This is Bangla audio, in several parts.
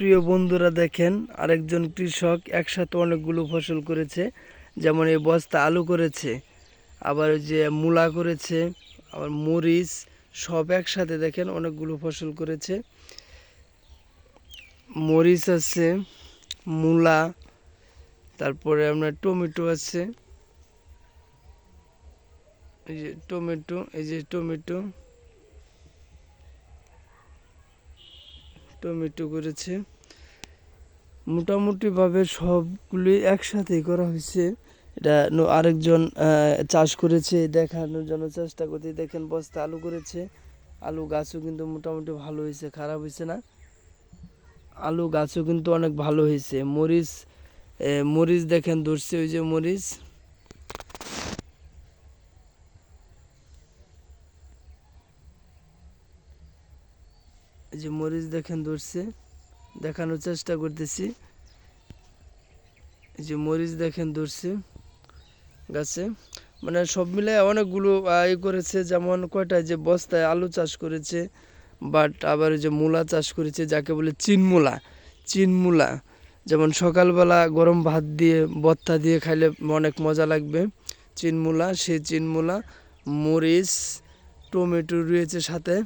প্রিয় বন্ধুরা দেখেন, আরেকজন কৃষক একসাথে অনেকগুলো ফসল করেছে, যেমন এই বস্তা আলু করেছে, আবার ওই যে মূলা করেছে, আবার মরিচ, সব একসাথে দেখেন অনেকগুলো ফসল করেছে। মরিচ আছে, মূলা, তারপরে আপনার টমেটো আছে। এই যে টমেটো, এই যে টমেটো। টমেটো করেছে। মোটামুটিভাবে সবগুলি একসাথেই করা হয়েছে। এটা আরেকজন চাষ করেছে, দেখানোর জন্য চেষ্টা করতে দেখেন বস্তা আলু করেছে। আলু গাছও কিন্তু মোটামুটি ভালো হয়েছে, খারাপ হয়েছে না। আলু গাছও কিন্তু অনেক ভালো হয়েছে। মরিচ মরিচ দেখেন ধরছে ওই যে মরিচ। এই যে মরিচ দেখেন ধরছে, দেখানোর চেষ্টা করতেছি। এই যে মরিচ দেখেন ধরছে গাছে। মানে সব মিলে অনেকগুলো ই করেছে, যেমন কয়টা যে বস্তায় আলু চাষ করেছে, বাট আবার যে মূলা চাষ করেছে, যাকে বলে চিনমূলা চিনমূলা যেমন সকালবেলা গরম ভাত দিয়ে, বত্তা দিয়ে খাইলে অনেক মজা লাগবে। চিনমূলা সেই চিনমূলা মরিচ, টমেটো রয়েছে সাথে।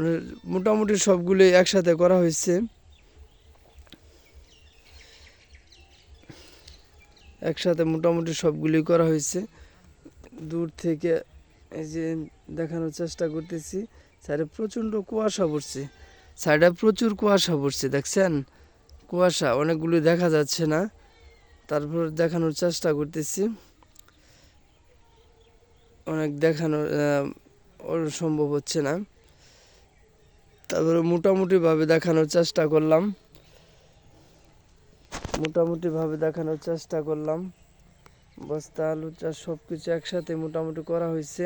মানে মোটামুটি সবগুলো একসাথে করা হয়েছে। একসাথে মোটামুটি সবগুলি করা হয়েছে। দূর থেকে এই যে দেখানোর চেষ্টা করতেছি, সাইডে প্রচণ্ড কুয়াশা পড়ছে। সাইডে প্রচুর কুয়াশা পড়ছে, দেখছেন? কুয়াশা অনেকগুলি দেখা যাচ্ছে না। তারপর দেখানোর চেষ্টা করতেছি। অনেক দেখানোর সম্ভব হচ্ছে না। তারপরে মোটামুটিভাবে দেখানোর চেষ্টা করলাম। মোটামুটিভাবে দেখানোর চেষ্টা করলাম। বস্তা, আলু, চাষ সব কিছু একসাথে মোটামুটি করা হয়েছে।